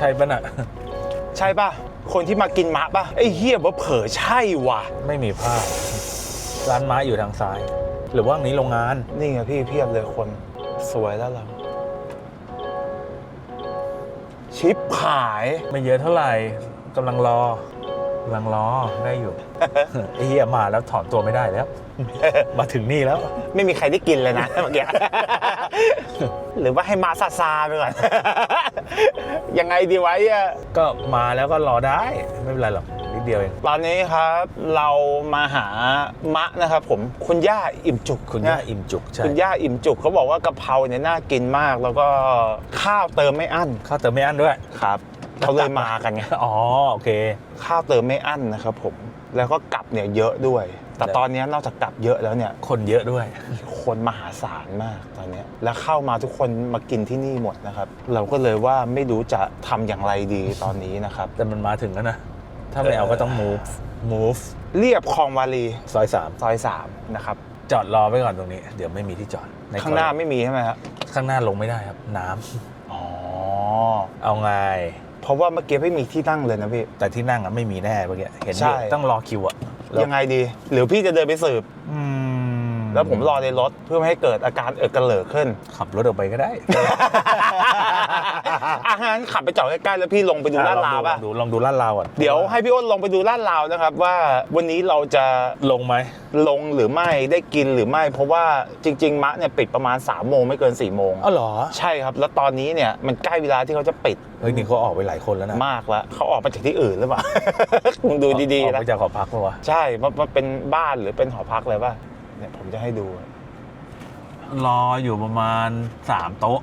ใช่ปะน่ะ ใช่ป่ะ คนที่มากินมะป่ะไอ้เฮียว่าเผลอใช่ว่ะ ไม่มีภาพ ร้านไม้อยู่ทางซ้าย หรือว่านี้โรงงาน นี่ไงพี่เพียบเลยคน สวยแล้วเราชิปหาย ไม่เยอะเท่าไหร่กำลังรอกำลังรอได้อยู่ ไอ้เหี้ยมาแล้วถอนตัวไม่ได้แล้ว มาถึงนี่แล้ว ไม่มีใครได้กินเลยนะเมื่อกี้ หรือว่าให้มาซาซาไปก่อน ยังไงดีไว้อะก็มาแล้วก็รอได้ไม่เป็นไรหรอกนิดเดียวเอง ตอนนี้ครับ เรามาหามะนะครับผมคุณย่าอิ่มจุกคุณย่านะอิ่มจุกใช่คุณย่าอิ่มจุกเขาบอกว่ากะเพราเนี่ยน่ากินมาก แล้วก็ข้าวเติมไม่อั้นข้าวเติมไม่อั้นด้วย ครับ เขาเลยมากันไงอ๋อโอเค ข้าวเติมไม่อั้นนะครับผมแล้วก็กลับเนี่ยเยอะด้วย แต่ตอนนี้นอกจากกลับเยอะแล้วเนี่ยคนเยอะด้วย คนมหาศาลมากตอนเนี้ยแล้วเข้ามาทุกคนมากินที่นี่หมดนะครับ เราก็เลยว่าไม่รู้จะทำอย่างไรดีตอนนี้นะครับ แต่มันมาถึงแล้วนะ ถ้าไม่เอาก็ต้อง move move เรียบคลองวารีซอยสามซอยสามนะครับจอดรอไว้ก่อนตรงนี้ เดี๋ยวไม่มีที่จอดใข้างหน้าไม่มีใช่ไหมครับข้างหน้าลงไม่ได้ครับ น้ำอ๋อเอาไง เพราะว่าเมื่อกี้ไม่มีที่นั่งเลยนะพี่ แต่ที่นั่งอะไม่มีแน่เมื่อกี้เห็นอใช่ ยู่ต้องรอคิวอะแล้วยังไงดี หรือพี่จะเดินไปสืบ อืมแล้วผมรอในรถเพื่อไม่ให้เกิดอาการเอิกกระเหลิกขึ้น ขับรถออกไปก็ได้ อาหารขับไปจอดใกล้ๆแล้วพี่ลงไปดูลาดราวลป่ะองดูลองดูลาดราวก่อนเดี๋ยวให้พี่อ้นลงไปดูลาดราวนะครับ ว่าวันนี้เราจะลงไหมลงหรือไม่ได้กินหรือไม่ เพราะว่าจริง ๆ มะเนี่ยปิดประมาณ3ามโมงไม่เกิน4ี่โมงอ๋อเหรอใช่ครับ แล้วตอนนี้เนี่ยมันใกล้เวลาที่เขาจะปิดเฮ้ยนี่เขาออกไปหลายคนแล้วนะมากแล้วเขาออกมาจากที่อื่นหรือเปล่ามึงดูดีออกๆนะไปจากหอพักปะวะใช่มันมันเป็นบ้านหรือเป็นหอพักเลยป่ะเนี่ยผมจะให้ดู รออยู่ประมาณสามโต๊ะ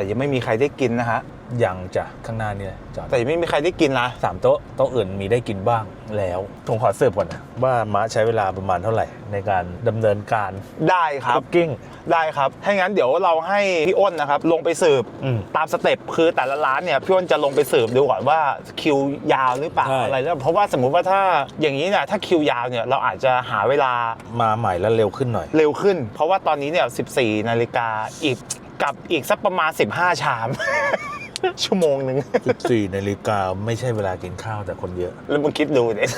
แต่ยังไม่มีใครได้กินนะฮะยังจะข้างหน้านี่แหละจอดแต่ยังไม่มีใครได้กินนะสามโต๊ะโต๊ะอื่นมีได้กินบ้างแล้วผมขอเสิร์ฟก่อนนะว่าม้าใช้เวลาประมาณเท่าไหร่ในการดำเนินการได้ครับคุกกิ้ง ได้ครับ ถ้างั้นเดี๋ยวเราให้พี่อ้นนะครับ ลงไปสืบอืมตามสเต็ปคือแต่ละร้านเนี่ยพี่อ้นจะลงไปสืบดูก่อนว่าคิวยาวหรือเปล่าใช่ อะไรแล้วเพราะว่าสมมุติว่าถ้าอย่างนี้เนี่ยถ้าคิวยาวเนี่ยเราอาจจะหาเวลามาใหม่แล้วเร็วขึ้นหน่อย เร็วขึ้น เพราะว่าตอนนี้เนี่ย 14 นาฬิกาอีก กับอีกสักประมาณ 15 ชาม ชั่วโมงหนึ่ง 14นาฬิกาไม่ใช่เวลากินข้าวแต่คนเยอะ แล้วมึงคิดดูเนี่ย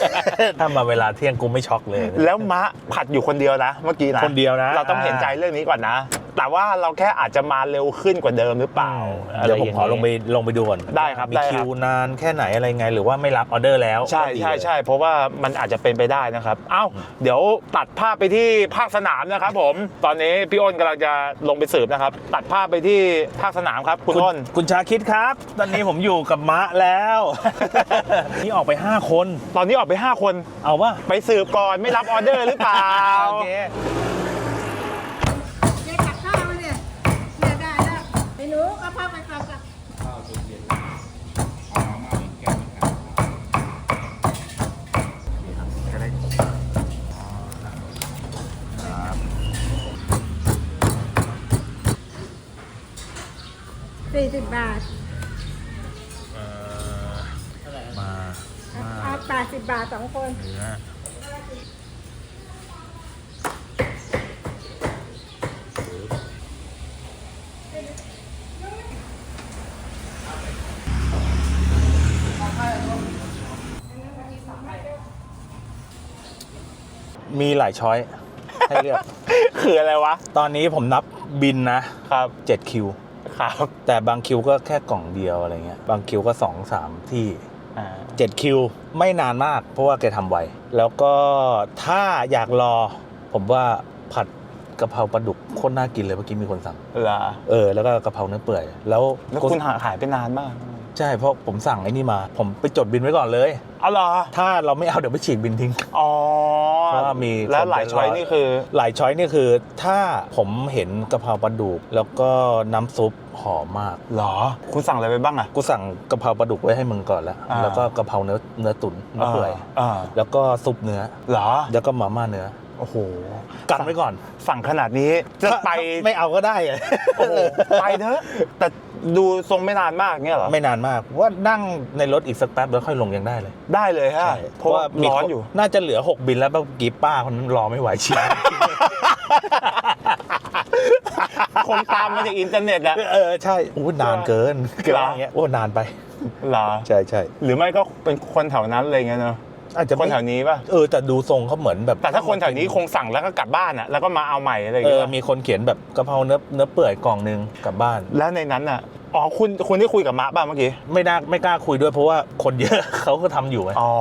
ถ้ามาเวลาเที่ยงกูไม่ช็อกเลยแล้วมะผัดอยู่คนเดียวนะ เมื่อกี้นะคนเดียวนะ เราต้องเห็นใจเรื่องนี้ก่อนนะ แต่ว่าเราแค่อาจจะมาเร็วขึ้นกว่าเดิมหรือเปล่าเดี๋ยวผมะรางของี้ลงไปลงไปดูก่อนได้ครับมีได้ครับคิวนานแค่ไหนอะไรไง หรือว่าไม่รับออเดอร์แล้ว ใช่ก็ดีใช่เลยใช่เพราะว่ามันอาจจะเป็นไปได้นะครับ เอ้า เดี๋ยวตัดภาพไปที่ภาคสนามนะครับผม ตอนนี้พี่อ้นกำลังจะลงไปสืบนะครับ ตัดภาพไปที่ภาคสนามครับ คุณคุณอ้นคุณชาคิดครับ ตอนนี้ผมอยู่กับมะแล้วนี่ออกไป 5 คน ตอนนี้ออกไป 5 คน เอาว่าไปสืบก่อนไม่รับออเดอร์หรือเปล่าโอเค เด็กกับข้าวมาเนี่ยเสียดาย แล้วไอ้หนูเอาผ้าไปกลับกับสี่สิบบาทมาเอาแปดสิบบาทสองคน เนื้อ มีหลายช้อยให้เลือก คืออะไรวะ ตอนนี้ผมนับบินนะครับ7คิว ครับ แต่บางคิวก็แค่กล่องเดียวอะไรเงี้ย บางคิวก็2 3ที่อ่า7คิวไม่นานมาก เพราะว่าแกทำไว แล้วก็ถ้าอยากรอ ผมว่าผัดกะเพราปลาดุกโคตรน่ากินเลยเมื่อกี้มีคนสั่ง เหรอเออแล้วก็กะเพราเนื้อเปื่อย แล้วแล้วคุณหาหายไปนานมาก ใช่เพราะผมสั่งไอ้นี่มา ผมไปจดบินไว้ก่อนเลยเอาเหรอ ถ้าเราไม่เอาเดี๋ยวไปฉีกบินทิ้ง อ๋อเพราะว่ามีแล้วคนหลายช้อยเป็นร้อยนี่คือ หลายช้อยนี่คือ ถ้าผมเห็นกะเพราปลาดุกแล้วก็น้ำซุปหอมมากเหรอ คุณสั่งอะไรไปบ้างอะกูสั่งกะเพราปลาดุกไว้ให้มึงก่อนแล้ว อ่า แล้วก็กะเพราเนื้อเนื้อตุ๋นเนื้อเปื่อย อ่าแล้วก็ซุปเนื้อ เหรอ แล้วก็มาม่าเนื้อ โอ้โหกันไว้ก่อนสั่งขนาดนี้จะไป ไม่เอาก็ได้อะ โอ้โห ไปเถอะ แต่ ดูทรงไม่นานมากเงี้ยเหรอไม่นานมากว่านั่งในรถอีกสักแป๊บแล้วค่อยลงยังได้เลยได้เลยฮะเพราะว่ามีร้อนคอยู่ น่าจะเหลือ 6 บินแล้วเมื่อกี้ป้าคนนั้นรอไม่ไหวเชียร์คงตามมาจากอินเทอร์เน็ตอะเออใช่โอ้นานเกินเกินเหรออย่างเงี้ยโอ้นานไปเหรอใช่ใช่หรือไม่ก็เป็นคนแถวนั้นอะไรเงี้ยเนาะ อาจจะคนแถไม่วนี้ป่ะเออแต่ดูทรงเขาเหมือนแบบแต่ถ้าคนแถวนี้คงสั่งแล้วก็กลับบ้านอะแล้วก็มาเอาใหม่อะไรอย่างเอเงี้อยมีคนเขียนแบบกะเพราเนื้อเนื้อเปื่อยกล่องหนึงกลับบ้าน แล้วในนั้นอะ อ๋อคุณคุณได้คุยกับมะป่ะเมื่อกี้ไม่น่าไม่กล้าคุยด้วยเพราะว่าคนเยอะ เขาก็ทำอยู่ไงอ๋อ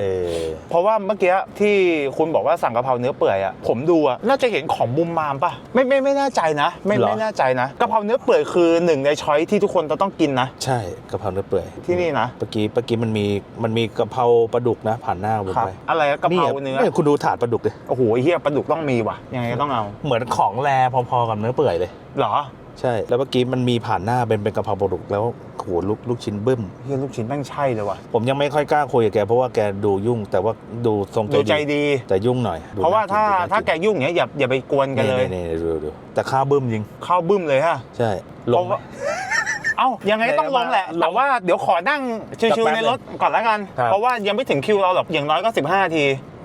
เออเพราะว่าเมื่อกี้ที่คุณบอกว่าสั่งกะเพราเนื้อเปื่อยอะผมดูอะน่าจะเห็นของมุมมามป่ะไม่ไม่ไม่แน่ใจนะ ไม่ไม่แน่ใจนะกะเพราเนื้อเปื่อยคือหนึ่งในช้อยที่ทุกคนจะต้องกินนะ ใช่กะเพราเนื้อเปื่อยที่นี่นะ เมื่อกี้เมื่อกี้มันมีมันมีกะเพราปลาดุกนะ ผ่านหน้าผมครับ ไปอะไรอะกะเพราเนื้อนี่คุณดูถาดปลาดุกดิโอ้โหไอ้เฮียปลาดุกต้องมีว่ะยังไงก็ต้องเอาเหมือนของแรพอๆกับเนื้อเปื่อยเลย เหรอ ใช่ แล้วเมื่อกี้มันมีผ่านหน้าเป็นเป็นกะเพราปลาดุกแล้วโหลูกลูกชิ้นบึ้ม เฮียลูกชิ้นแม่งใช่เลยว่ะผมยังไม่ค่อยกล้าคุยกับแกเพราะว่าแกดูยุ่ง แต่ว่าดูทรงดูใจดี แต่ยุ่งหน่อยดูเพราะว่าน่ถ้าดูน่ถ้าแกยุ่งเนี้ยอย่าอย่าไปกวนกันเลยนี่ๆๆดูดูแต่ข้าวบึ้มจริงเข้าบึ้มเลยฮะใช่ลง เพราะว่าเอ้ายังไงก็ต้องลงแหละลงแต่ว่าเดี๋ยวขอนั่งชิวจับแป๊ๆบในรถก่อนแล้วกัน ครับ เพราะว่ายังไม่ถึงคิวเราหรอกอย่างน้อยก็ 15นาที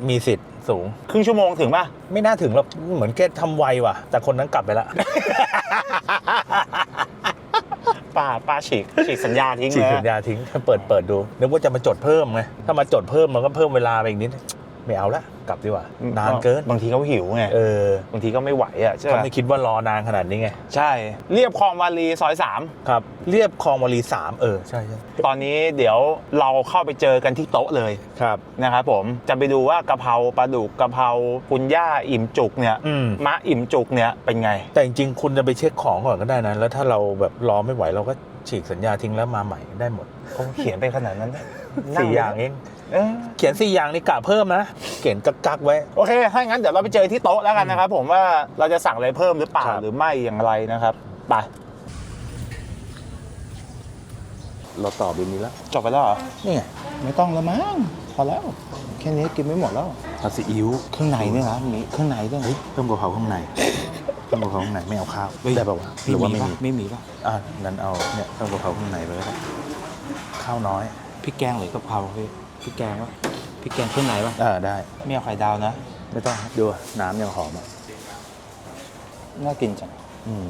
มีสิทธิ์ สูง ครึ่งชั่วโมงถึงป่ะ ไม่น่าถึงหรอกเหมือนแกทำไวว่ะ แต่คนนั้นกลับไปละ ป้าป้าฉีกฉีกสัญญาทิ้งฉีกเลยสัญญาทิ้งเปิดเปิดดูนึกว่าจะมาจดเพิ่มไงถ้ามาจดเพิ่มมันก็เพิ่มเวลาไปอีกนิด ไม่เอาละกลับดีกว่านานเกินบางทีเขาหิวไงเออบางทีก็ไม่ไหวอะใช่เขาไหมไม่คิดว่ารอนานขนาดนี้ไงใช่เรียบคลองวารีซอยสามครับเรียบคลองวลีสามเออใช่ใช่ตอนนี้เดี๋ยวเราเข้าไปเจอกันที่โต๊ะเลยครับนะครับผมจะไปดูว่ากะเพราปลาดุกกะเพราคุณย่าอิ่มจุกเนี่ยอืมมะอิ่มจุกเนี่ยเป็นไง แต่จริงๆคุณจะไปเช็คของก่อนก็ได้นะแล้วถ้าเราแบบรอไม่ไหวเราก็ฉีกสัญญาทิ้งแล้วมาใหม่ได้หมดเขาเขียนไปขนาดนั้นสี่อย่างเอง เออเขียนสี่อย่างนี่กะเพิ่มนะ เขียนกักๆไว้ โอเค ถ้างั้นเดี๋ยวเราไปเจอที่โต๊ะแล้วกันนะครับผมว่าเราจะสั่งอะไรเพิ่มหรือเปล่าครับ หรือไม่อย่างไรนะครับ ไป เราตอบบินนี้แล้วจบไปแล้วเหรอ นี่ไงไม่ต้องแล้วมั้ง พอแล้ว แค่นี้กินไม่หมดแล้ว ผัดซีอิ๊วเครื่องในเนี่ยนะมีเครื่องในด้วยเฮ้ยเพิ่มกะเพราข้างในเพิ่มกะเพราข้างในไม่เอาข้าวได้ป่าวะหรือว่าไม่มีไม่มีป่ะอะงั้นเอาเนี่ยเพิ่มกะเพราข้างในไปแล้วกันข้าวน้อย พริกแกงหรือกะเพราพี่ พริกแกงวะพริกแกงเครื่องในวะอ่าได้ ไม่เอาไข่ดาวนะ ไม่ต้องดูน้ำยังหอมอะน่ากินจัง อืม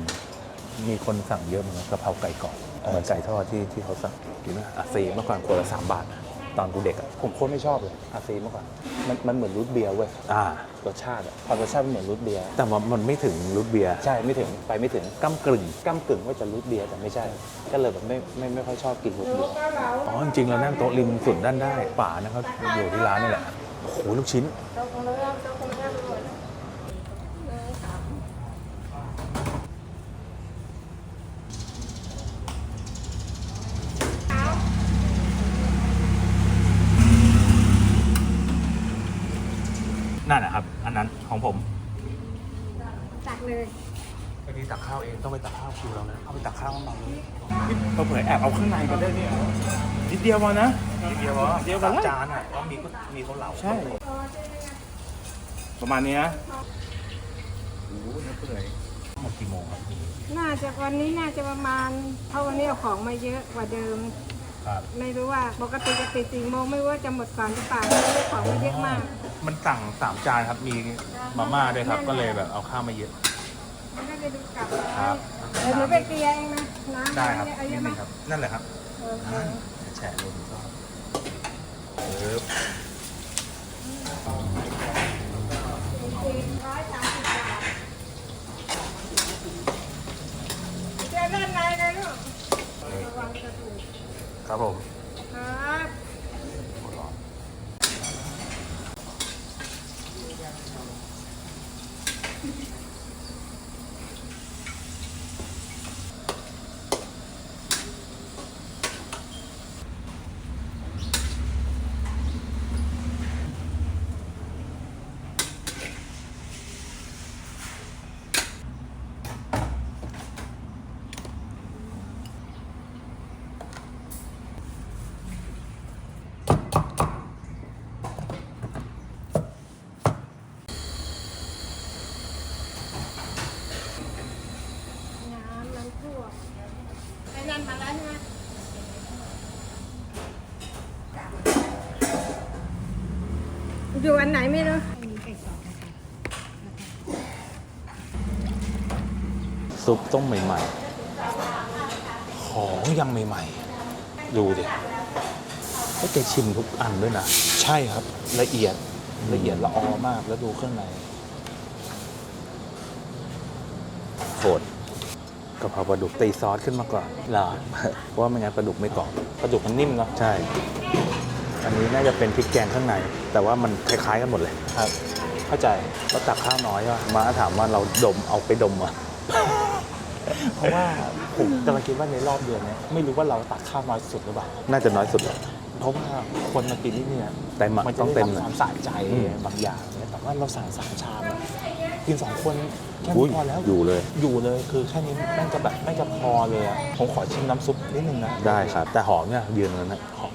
มีคนสั่งเยอะเหมือนกันกะเพราไก่กรอบเหมือนไก่ทอดที่ที่เขาสั่งกินไหมอะซีเมื่อก่อนขวดละสามบาทนะ ตอนกูเด็กอะผมโคตรไม่ชอบเลยอาซีเมื่อก่อนมันมันเหมือนรูทเบียร์เว้ยอ่ารสชาติอะพอรสชาติมันเหมือนรูทเบียร์แต่ว่ามันไม่ถึงรูทเบียร์ใช่ไม่ถึงไปไม่ถึงก้ากลึ่งก้ากึ่งว่าจะรูทเบียร์แต่ไม่ใช่ ก็เลยแบบไม่ไม่ไม่ค่อยชอบกินรูทเบียร์อ๋อจริงๆเรานั่งโต๊ะริมสุดด้านได้ป่านะครับอยู่ที่ร้านนี่แหละโอ้โหลูกชิ้นนั่นนะครับ อันนั้นของผม ตักเลย เมื่อกี้ตักข้าวเอง ต้องไปตักข้าวคิวเรานะ เอาไปตักข้าวมาเลยเราเผยแอบเอาข้างในกันได้เนี่ยนิดเดียวพอนะนิดเดียวเหรอเดียวกันสามเลยจานอะก็มีก็มีเขาเหลาใช่ ประมาณนี้นะโอ้โหเนื้อเปื่อยหมดกี่โมงครับน่าจะวันนี้น่าจะประมาณเพราะวันนี้เอาของมาเยอะกว่าเดิมครับไม่รู้ว่าปกติจะปิดสี่โมงไม่รู้ว่าจะหมดก่อนหรือเปล่าไม่รู้ของมาเยอะมาก มันสั่งสามจานครับมีมาม่าด้วยครับ ก็เลยแบบเอาข้าวมาเยอะไม่ได้ไปดูกลับครับ เดี๋ยวหนูไปเกลียเองนะน้ำได้ครับเอาเยนิอะดนึมางกครับนั่นแหละครับโอเคแฉะเลยผมชอบปึ๊บร้อยสามสิบบาทเจอด้านในเลยลูกระวังกระดูกครับผมครับน้ำมันท่วมไอ้นั่นมาแล้วใช่ไหมอยู่อั นไหนไม่รู้ซุปต้มใหม่ของยังใหม่ๆ ดูดิๆก็แกชิมทุกอันด้วยนะ ใช่ครับ ละเอียดละเอียดละออมากแล้วดูเครื่องในโคตรกะเพราปลาดุกตีซอสขึ้นมาก่อนเหรอเพราะว่าไม่งั้นปลาดุกไม่กรอบปลาดุกมันนิ่มเนาะใช่ อันนี้น่าจะเป็นพริกแกงข้างใน แต่ว่ามันคล้ายๆกันหมดเลยครับเข้าใจก็ตักข้าวน้อยว่ะมาถามว่าเราดมเอาไปดมอะเพราะว่าผมกำลังคิดว่าในรอบเดือนเนี้ยไม่รู้ว่าเราตักข้าวน้อยสุดหรือเปล่าน่าจะน้อยสุดเลยเพราะว่าคนมากินที่เนี่ยเต็มอะมันจะต้องได้เต็รัมบเลยความสะใจอืมบางอย่างเนี่ยแต่ว่าเราสั่งสามชามอะกินสองคนแค่อุ้นี้ยพอแล้วอยู่เลย อยู่เลยคือแค่นี้แม่งจะแบบแม่งจะพอเลยอะผมขอชิมน้ำซุปนิดนึงนะได้ครับแต่หอมเนี่ยยืนแล้วนะหอม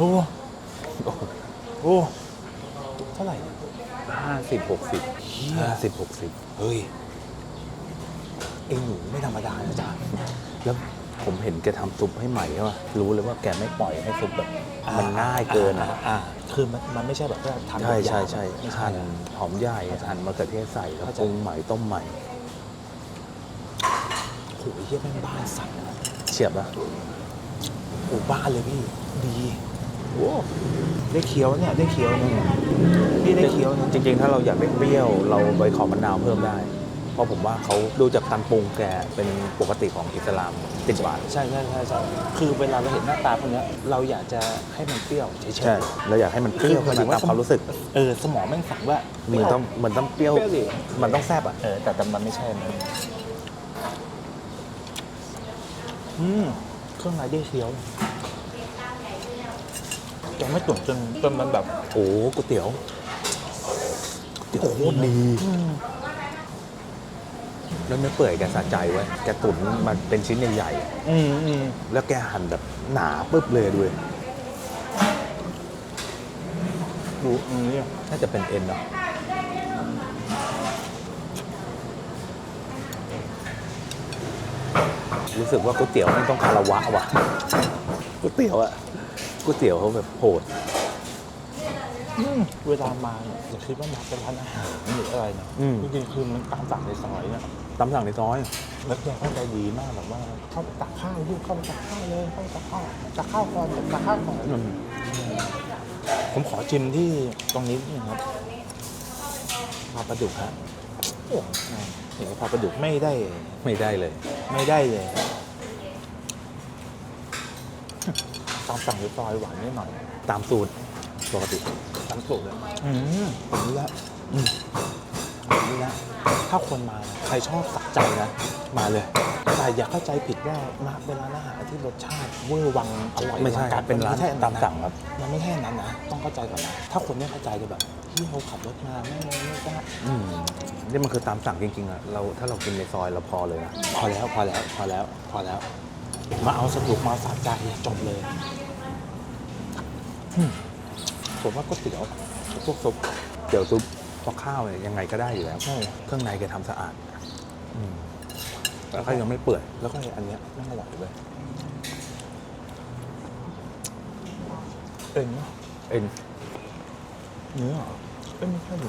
อ้โอ้เท่าไหร่เนี่ยห้าสิบหกสิบห้าสิบหกสิบเฮ้ยเองหนูไม่ธรรมดานะจ๊ะแล้วผมเห็นแกทำซุปให้ใหม่ใช่ป่ะรู้เลยว่าแกไม่ปล่อยให้ซุปแบบมันง่ายเกินอะอ่าคือมันมันไม่ใช่แบบว่าทำใช่เป็นใช่ยำใช่ไม่ใช่หั่นอะหอมใหญ่หั่นมะเขือเทศใส่แล้วเข้าใจปรุงใหม่ต้มใหม่โอ้โหเฮียแม่งบ้านสั่นนะเฉียบนะโอ้บ้านเลยพี่ดี โอ้ได้เคี้ยวเนี่ยได้เคี้ยวเนี่ยพี่ได้เคี้ยวนะจริงๆ ถ้าเราอยากได้เปรี้ยว เราไปขอมะนาวเพิ่มได้ เพราะผมว่าเขาดูจากการปรุงแกเป็นปกติของอิสลามติดหวานใช่ใช่ใช่ใช่คือเวลาเราเห็นหน้าตาพวกเนี้ยเราอยากจะให้มันเปรี้ยวเฉยๆ ใช่เราอยากให้มันเปรี้ยวคือหมายถึขึ้นงมาว่า ตามความรู้สึกเออสมองแม่งสั่งว่ามันต้องมันต้องเปรี้ยว เปรี้ยวดิมันต้องแซ่บอะเออแต่แต่มันไม่ใช่นะอืมเครื่องในได้เคี้ยว ยังไม่ตุ๋นจนจนมันแบบโอ้ก๋วยเตี๋ยวก๋วยเตี๋ยวโคตรดีอืมแล้วเนื้อเปื่อยแกสะใจไว้ยแกตุ๋นมันเป็นชิ้นใหญ่ๆอะอืมอืมแล้วแกหั่นแบบหนาปึ๊บเลยด้วยดูอืมเนี่ยน่าจะเป็นเอ็นเนาะรู้สึกว่าก๋วยเตี๋ยวมันต้องคารวะว่ะก๋วยเตี๋ยวอะ ก๋วยเตี๋ยวเขาแบบโหดอืมเวลามาเนี่ยอย่าคิดว่ามาเป็นร้านอาหารหรืออะไรนะอืม จริงๆคือมันตามสั่งในซอยเนี่ยตำสั่งในซอย แล้วแกเข้าใจดีมากแบบว่าเข้าไปตักข้าวลูกเข้าไปตักข้าวเลยเข้าไปตักข้าวตักข้าวก่อนตักข้าวก่อนอืม ผมขอชิมที่ตรงนี้นิดนึงครับปลาปลาดุกฮะโอ้แม่งเห็นว่าปลาปลาดุกไม่ได้ ไม่ได้เลย ไม่ได้เลย ตามสั่งในซอยหวานนิดหน่อย ตามสูตรปกติตามสูตรเลยอืมผมรู้แล้วอืมผมรู้แล้วถ้าคนมาใครชอบสักใจนะ มาเลย แต่อย่าเข้าใจผิดว่ามาเป็นร้านอาหารที่รสชาติเวอร์วังอร่อยไม่ใช่อลังกเป็นร้านไม่ใช่ตามสั่งครับ มันไม่ใช่อันนั้นนะ ต้องเข้าใจก่อนนะ ถ้าคนไม่เข้าใจจะแบบที่เราขับรถมาไม่ไม่ไม่ได้อืมนี่มันคือตามสั่งจริงๆอะเราถ้าเรากินในซอยเราพอเลยนะพอแล้วพอแล้วพอแล้วพอแล้ว มาเอาสนุกมาสะใจจบเลยอืมผมว่าก๋วยเตี๋ยวพวกซุปเดี๋ยวซุปเพราะข้าวเนี่ยยังไงก็ได้อยู่แล้วใช่เครื่องในแกทำสะอาดอืมแล้วก็ยังไม่เปื่อยแล้วก็อันเนี้ยน่าอร่อยเลยเอ็นเนอะเอ็นเนื้อเหรอเอ้ยไม่ใช่ดิ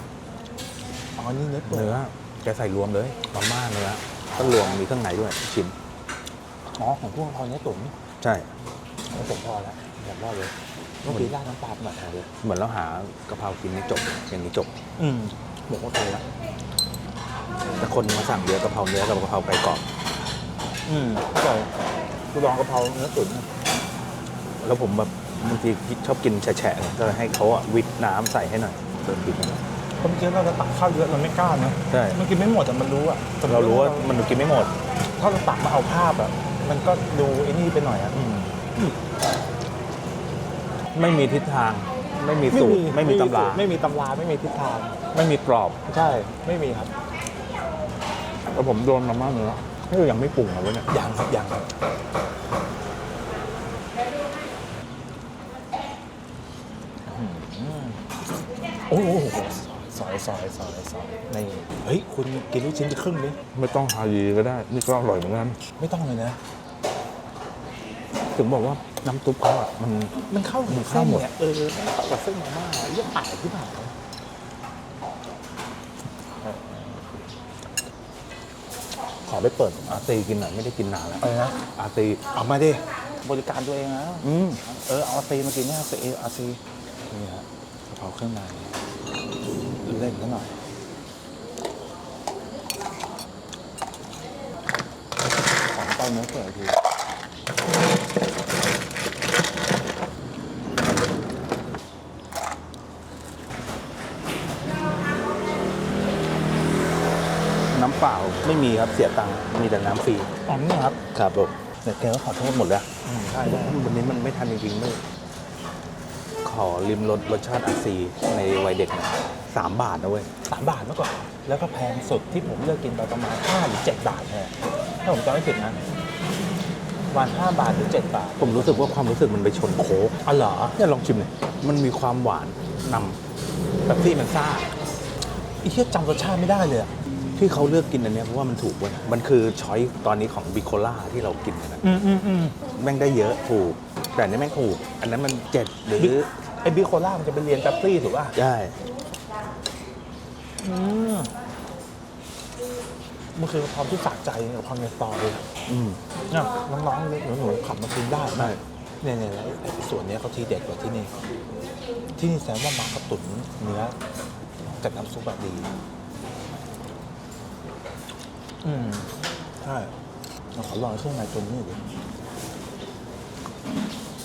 อ๋อนี่เนื้อเปื่อยเนื้อแกใส่รวมเลยมาม่าเนื้อก็รวมมีเครื่องในด้วยชิ้น อ๋อของพวกเราเนี้ยตุ๋นใช่แล้วผมพอแล้วผมรอดเลยเมื่อกี้ราดน้ำปลาหน่อยพอเลย เหมือนเราหากะเพรากินนี่จบอย่างนี้จบ อืมบอกว่าโอเคแล้วแต่คนมาสั่งเยอะกะเพราเนื้อกับกะเพราไก่กรอบอืมเข้าใจกูลองกะเพราเนื้อตุ๋นนะแล้วผมแบบบางทีชอบกินแฉะๆเนี่ยก็เลยให้เขาอะวิดน้ำใส่ให้หน่อยเติมพริกหน่อยเพราะเมื่อกี้เราจะตักข้าวเยอะเราไม่กล้านะใช่ มันกินไม่หมดแต่มันรู้อะแต่เรารู้ว่ามันกินไม่หมด ถ้าเราตักมาเอาภาพอะ มันก็ดูไอ้นี่ไปหน่อยอะไม่มีทิศทาง ไม่มีสูตร ไม่มีตำรา ไม่มีตำราไม่มีทิศทาง ไม่มีกรอบใช่ ไม่มีครับแล้วผมโดนมาม่าเนื้อนี่ยังไม่ปรุงนะเว้ยเนี่ยยังครับยังครับอืมโอ้โห ซอยซอยซอยในเฮ้ย คุณกินลูกชิ้นไปครึ่งดิไม่ต้องฮายีก็ได้ นี่ก็อร่อยเหมือนกัน ไม่ต้องเลยนะ ถึงบอกว่าน้ำซุปเขาอะมัน มันเข้ามันเข้าหมดเออเข้ากับเส้นมาม่าเยี่ยมป่าที่ผ่านขอได้เปิดอาตีกินหน่อยไม่ได้กินนานแล้วอะไรนะอาตีเอามาดิบริการตัวเองนะอืมเออเอาอาตีมากินเนะอาตีอาตีนี่ฮะกระเพราเครื่องใน เล่นซะหน่อยของเต้าเนื้อเปื่อยคือน้ำเปล่าไม่มีครับเสียตังค์มีแต่น้ำฟรีอ๋อนี่ครับครับผมแต่แกก็ขอโทษหมดแล้วอืมใช่ใช่วันนี้มันไม่ทันจริงๆไม่ขอริมรสรสชาติอาซีในวัยเด็กหน่อย สามบาทนะเว้ยสามบาทเมื่อก่อนแล้วก็แพงสุดที่ผมเลือกกินไปประมาณห้าหรือเจ็ดบาทเนี่ยถ้าผมจำไม่ผิดนะประมาณห้าบาทหรือเจ็ดบาทผมรู้สึกว่าความรู้สึกมันไปชนโค้กอ๋อเหรอเนี่ยลองชิมเลยมันมีความหวานนำแบบที่มันซ่าไอ้เหี้ยจำรสชาติไม่ได้เลยอะที่เขาเลือกกินอันเนี้ยเพราะว่ามันถูกเว้ยมันคือช้อยตอนนี้ของบิโคล่าที่เรากินกันนะอืมอืมอืมแม่งได้เยอะถูก แต่อันนี้แม่งถูก อันนั้นมันเจ็ดหรือไอ้บิโคล่ามันจะเป็นเรียนแป๊บซี่ถูกป่ะ ได้ อืมมันคือความที่สะใจกับความในซอยอะอืม เนี่ยน้องๆเล็กหนูๆขับมากินได้ใช่ เนี่ยเนี่ยแล้วไอ้ส่วนเนี้ยเขาทีเด็ดกว่าที่นี่ ที่นี่แสดงว่ามาเขาตุ๋นเนื้อกับน้ำซุปแบบดี อืม ใช่เราขอลองเครื่องในตัวนี้หน่อยดิ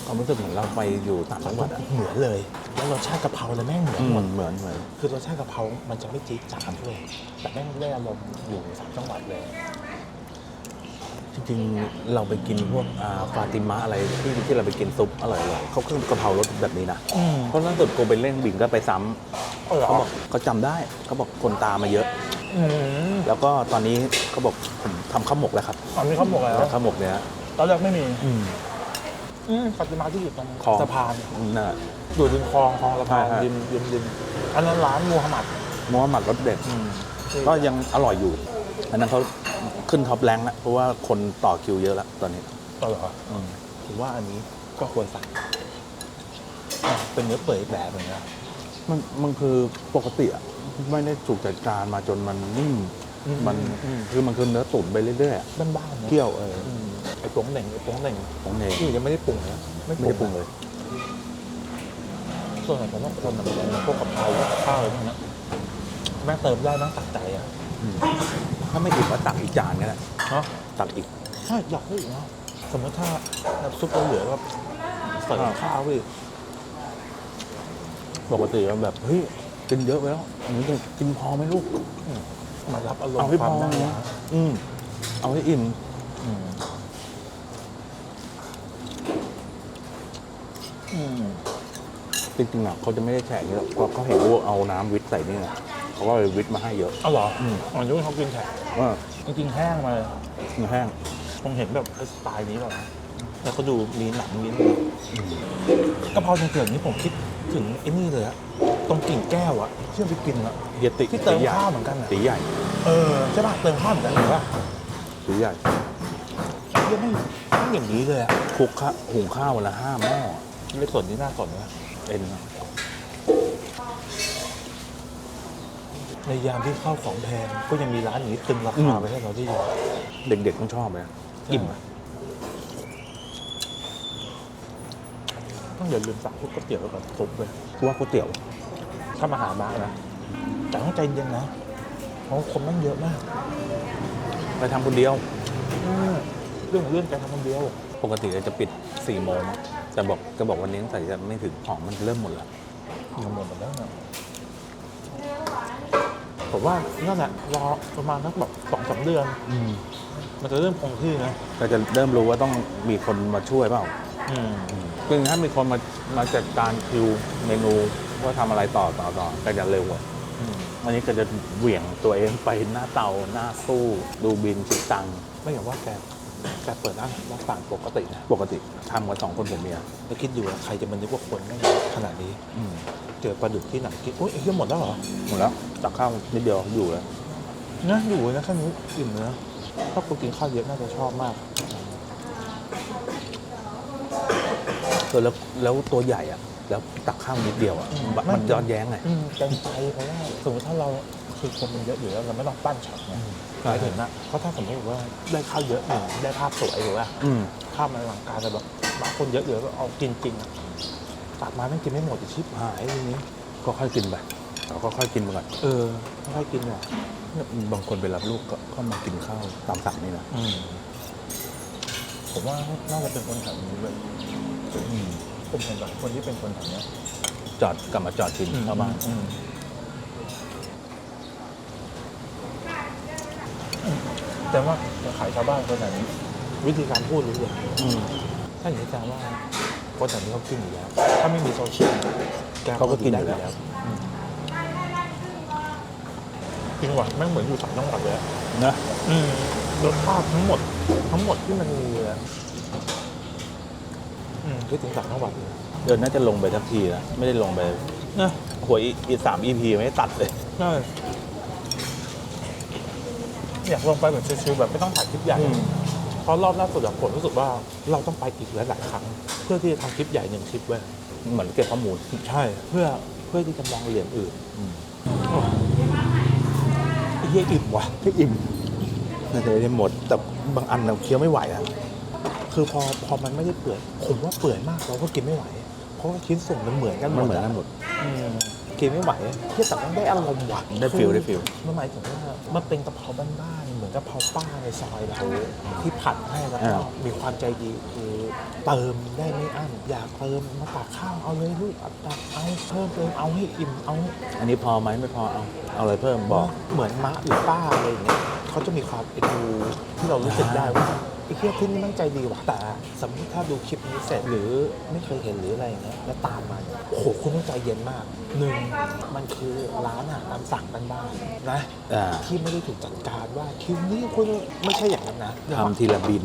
ความรู้สึกเหมือนเราไปอยู่ต่างจังหวัดอะเหมือนเลย แล้วรสชาติกะเพราเลยแม่งเหมือนอืหมมดเหมือนเหมือนคือรสชาติกะเพรา มันจะไม่จี๊ดจ๊าดเลยแต่แม่งได้อารมณ์อยู่สามจังหวัดเลย จริงๆ เราไปกินพวกอ่าฟาติมะอะไรที่ที่เราไปกินซุปอร่อยๆเขาคือกะเพรารสแบบนี้นะอืม เพราะล่าสุดโกไปเล่นบิงก็ไปซ้ำเออเขาบอกเขาจำได้เขาบอกคนตามมาเยอะ อืมแล้วก็ตอนนี้เขาบอกผมทำข้าวหมกแล้วครับตอนนี้เขาบอกแล้วแต่ข้าวหมกเนี้ยตอนแรกไม่มี อืมอืมปฏิมาที่อยู่ตรงคลอง สะพานน่ะอยู่ริมคลองคลองสะพานใช่ริมริมริมอันนั้นร้านมูฮัมหมัดมัวหมัดรสเด็ดก็ยังอร่อยอยู่ อันนั้นเขาขึ้นท็อปแรงแล้ว เพราะว่าคนต่อคิวเยอะแล้วตอนนี้ต่อเหรออืมถือว่าอันนี้ก็ควรสั่งอะเป็นเนื้อเปื่อยอีกแบบหนึงนะมันมันคือปกติอะไม่ได้ถูกจัดการมาจนมันนิ่ม มันคือมันคือเนื้อตุ๋นไปเรื่อยๆอะบ้านๆนะเคี่ยวเอออืมไอ้ปรุงเหน่งไอ้ปรุงเหน่งของเนยนี่ยังไม่ได้ปรุงนะไม่ได้ปรุงเลย ส่วนใหญ่ผมว่าคนน่ะมันจะมีพวกกับเพราพวกกับข้าวอะไรพวกเนี้ยแม่งเติมได้แม่งตัดใจอะอืมถ้าไม่อิ่มก็ตักอีกจานก็ได้เนาะตักอีกใช่อยากให้อีกนะสมมติถ้าน้ำซุปเราเหลือก็ใส่อ่าข้าวไปอีกปกติมันแบบเฮ้ยกินเยอะไปแล้วอันนี้กินพอไหมลูก มารับอารมเอาณ์ให้คพวามอได้นะ อืม เอาให้อิ่ม อืมอืม จริงๆอะเขาจะไม่ได้แฉะอย่างนี้หรอกเพราะเขาเห็นว่าเอาน้ำวิทใส่นี่ไงเขาก็เลยวิทมาให้เยอะ เอาเหรออืม อ๋อยุ่งเขากินแฉะว่าจริงๆแห้งมาเลยเนื้อแห้งผมเห็นแบบสไตล์นี้แบบแล้วก็ดูมีหนังมีนี่กะเพราเถื่อนๆนี่ผมคิดถึงไอ้นี่เลยอะตรงกิ่งแก้วอะที่เราไปกินอะ เยติที่เติมตีใหญ่ข้าวเหมือนกันอะตีใหญ่เออใช่ป่ะเติมข้าวเหมือนกันหรือว่าตีใหญ่เยังไม่ไม่อย่างนี้เลยอะคลุกข้าวหุงข้าววันละห้าหม้อเล็กส่วนนี้น่าสนนะ เอ็นในยามที่ข้าวของแพงก็ยังมีร้านอย่างนี้ตึงราคาไปให้เราได้อยู่เด็กๆต้องชอบเลยนะอิ่มอะต้องอย่าลืมสั่งพวกก๋วยเตี๋ยวกับซุปเลยว่าก๋วยเตี๋ยว ถ้ามาหามานะ แต่ต้องใจเย็นนะ เพราะคนมันเยอะมาก ไปทำคนเดียว เรื่องของเรื่องการทำคนเดียว ปกติเราจะปิด 4ี่โมงแต่บอกจะบอกวันนี้ตั้งแต่จะไม่ถึงของมันเริ่มหมดแล้วยังหมดหมดแล้วนะผมว่านั่นแหละรอประมาณสักแบบสองสามเดือนมันจะเริ่มคงที่นะก็จะเริ่มรู้ว่าต้องมีคนมาช่วยเปล่าอืมซึ่งถ้ามีคนมามาจัดการคิวเมนูว่าทำอะไรต่อต่อต่อก็จะเร็วกว่าอืมอันนี้ก็จะเหวี่ยงตัวเองไปหน้าเตาหน้าตู้ดูบินคิดตังค์ไม่อย่างว่าแก แกเปิดร้านร้านต่างปกตินะปกติทำกันสองคนผมเมียแล้วคิดดูนะใครจะมันนึกว่าคนไม่เยอะขนาดนี้เจอปลาดุกที่ไหนกินโอ้ยไอ้เหี้ยหมดแล้วเหรอหมดแล้วตักข้าวนิดเดียวอยู่แล้วนะอยู่นะแค่นี้อิ่มเลยนะถ้าคนกินข้าวเยอะน่าจะชอบมากเออแล้วแล้วตัวใหญ่อะ แล้วตักข้าวนิดเดียวอะอืมมันมันย้อนแย้งไง อืมเต็มใจเพราะว่าสมมติถ้าเราคือคนมันเยอะอยู่แล้วเราไม่ต้องปั้นช็อตไง หมายถึงนะเพราะถ้าสมมติว่าได้ข้าวเยอะหนึ่งได้ภาพสวยหรือว่าอืมข้าวมันอลังการแต่แบบบางคนเยอะๆก็เอากินจริงอะตักมาไม่งกินไม่หมดอีกชิบหายทีนี้ ก็ค่อยกินไปเราก็ค่อยกินไปก่อนเออไม่ค่อยกินหรอกเนี่ยบางคนไปรับลูกก็ก็มากินข้าวตามสั่งนี่นะอืมผมว่าน่าจะเป็นคนแถวนี้เลยอืมผมเห็นแบบคนที่เป็นคนแถวเนี้ยจอดกลับมาจอดกินเข้าบ้าน อืม แต่ว่าขายชาวบ้านคนแถวนี้วิธีการพูดรู้เลยอืมถ้าอย่างนี้แสดงว่าคนแถวนี้เขากินอยู่แล้ว ถ้าไม่มีโซเชียลแเขาก็กินอยู่แล้วอืมจริงว่ะแม่งเหมือนอยู่ต่างจังหวัดเลยอะนะอืมรสชาติทั้งหมด ทั้งหมดที่มันมีเลยอะอืมคิดถึงต่างจังหวัดเลยเดินน่าจะลงไปทักทีนะไม่ได้ลงไปนะหัวอีสามอีพีไม่ได้ตัดเลยใช่ อยากลงไปแบบชิวๆแบบไม่ต้องถ่ายคลิปใหญ่อืม เพราะรอบล่าสุดอะผมรู้สึกว่าเราต้องไปอีกหลายๆครั้ง เพื่อที่จะทำคลิปใหญ่หนึ่งคลิปไว้ยเหมือนเก็บข้อมูล ใช่ เพื่อเพื่อที่จะมองเหรียญอื่นอืมไอ้เหี้ยอิ่มว่ะ ไม่อิ่มน่าจะไม่ได้หมด แต่บางอันเราเคี้ยวไม่ไหวอะคือพอพอมันไม่ได้เปื่อยผมว่าเปื่อยมากเราก็กินไม่ไหว เพราะว่าชิ้นส่วนมันเหมือนกันหมมันดเหมือนอะกันหมด อืม กินไม่ไหวที่แต่มันได้อารมณ์ว่ะได้ฟีลคือได้ฟีลมันหมายถึงว่ามันเป็นกะเพราบ้านๆเหมือนกะเพราป้าในซอยเราที่ผัดให้แล้วก็อ่า มีความใจดีคือเติมได้ไม่อั้นอยากเติมมาตักข้าวเอาเลยลูกเอาตักเอาเพิ่มเติมเอาให้อิ่มเอาให้อันนี้พอไหมไม่พอเอาเอาอะไรเพิ่มบอก เหมือนมะหรือป้าอะไรอย่างเงี้ยเขาจะมีความเอ็นดูที่เรารู้สึกได้ว่า ไอ้เฮียที่นี่มั่งใจดีว่ะแต่สมมติถ้าดูคลิปนี้เสร็จหรือไม่เคยเห็นหรืออะไรอย่างเงี้ยแล้วตามมาเนี่ยโอ้โหคุณต้องใจเย็นมากหนึ่งมันคือร้านอาหารตามสั่งบ้านๆนะอ่าที่ไม่ได้ถูกจัดการว่าคิวนี้คุณไม่ใช่อย่างนั้นนะทำทีละบิน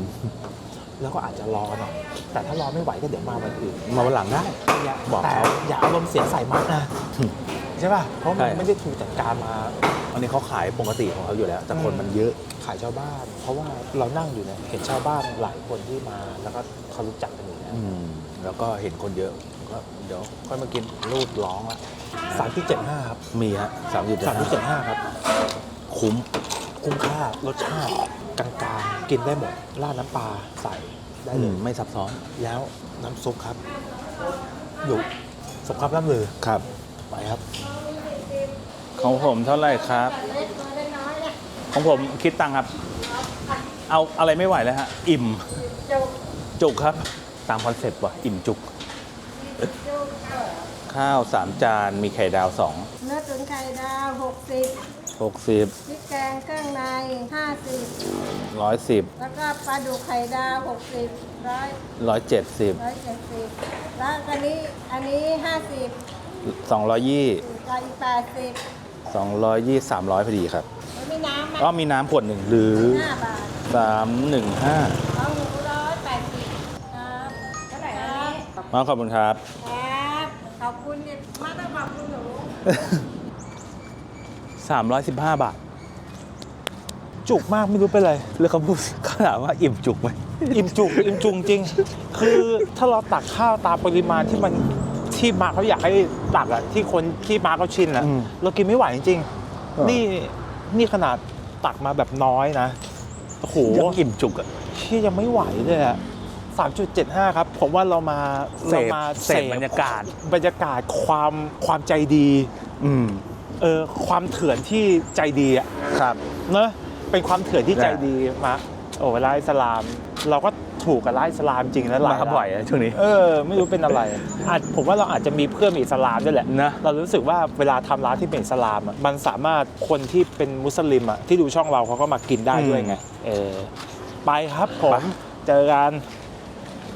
แล้วก็อาจจะรอหน่อยแต่ถ้ารอไม่ไหวก็เดี๋ยวมาวันอื่นมาวันหลังได้อย่าบอกแต่เขา อย่าอารมณ์เสียใส่มากนะอืม ใช่ป่ะ เพราะมันใช่ ไม่ได้ถูกจัดการมาอันนี้เขาขายปกติของเขาอยู่แล้ว แต่คนมันเยอะ ขายชาวบ้าน เพราะว่าเรานั่งอยู่เนี่ยเห็นชาวบ้านหลายคนที่มาแล้วก็เขารู้จักกันอยู่แล้ว อืม แล้วก็เห็นคนเยอะก็เดี๋ยวค่อยมากินรูดร้องละสามที่เจ็ดห้าครับมีฮะสามจุดสามที่เจ็ดห้าครับ คุ้ม คุ้มค่ารสชาติกลางๆ กินได้หมดราดน้ำปลาใส่ได้อืเลมยไม่ซับซ้อน แล้วน้ำซุปครับ อยู่สมคำล่ำลือครับ ไปครับ ของผมเท่าไหร่ครับเล็กตัวได้น้อยเนี่ยของผมคิดตังค์ครับ เอาอะไรไม่ไหวแล้วฮะ อิ่ม จุกจุกครับ ตามคอนเซ็ปต์ว่ะ อิ่มจุกจุก ข้าวสามจาน มีไข่ดาวสองเนื้อตุ๋นไข่ดาวหกสิบหกสิบพริกแกงเครื่องในห้าสิบร้อยสิบแล้วก็ปลาดุกไข่ดาวหกสิบร้อยร้อยเจ็ดสิบร้อยเจ็ดสิบแล้วอันนี้อันนี้ห้าสิบ สองร้อยยี่กับอีกแปดสิบสองร้อยยี่สามร้อยพอดีครับแล้วมีน้ำไหมก็มีน้ำขวดหนึ่งหรือห้าบาทสามหนึ่งห้าเอาหนูร้อยแปดสิบครับเท่าไหร่อันนี้มาขอบคุณครับ ครับขอบคุณเนี่ยมาต้องขอบคุณหนูสามร้อยสิบห้าบาท จุกมากไม่รู้เป็นไรแล้วเขาพูดเขาถามว่าอิ่มจุกไหม อิ่มจุกอิ่มจุกจริง คือถ้าเราตักข้าวตามปริมาณที่มัน ที่มาเขาอยากให้ตักอะที่คนที่มาเขาชินอะอืมเรากินไม่ไหวจริงเออ ๆ นี่นี่ขนาดตักมาแบบน้อยนะโอ้โหยังอิ่มจุกอะ ที่ยังไม่ไหวเลยอะ3.75ครับ ผมว่าเรามาเสเราพมาเสพบรรยากาศ บรรยากาศความความใจดีอืมเออความเถื่อนที่ใจดีอะ ครับ เนอะเป็นความเถื่อนที่ใจได้ดีมาโอ้ไล่อิสลาม เราก็ ถูกกับไล่อิสลามจริงแล้วหลายมาบ่อยอะช่วงนี้เออไม่รู้เป็นอะไรอาจผมว่าเราอาจจะมีเพื่อนอิสลามด้วยแหละนะเรารู้สึกว่าเวลาทำร้านที่เป็นอิสลามอะมันสามารถคนที่เป็นมุสลิมอะที่ดูช่องเราเขาก็มากินได้ด้วยไงเออไปครับผมเจอกันไ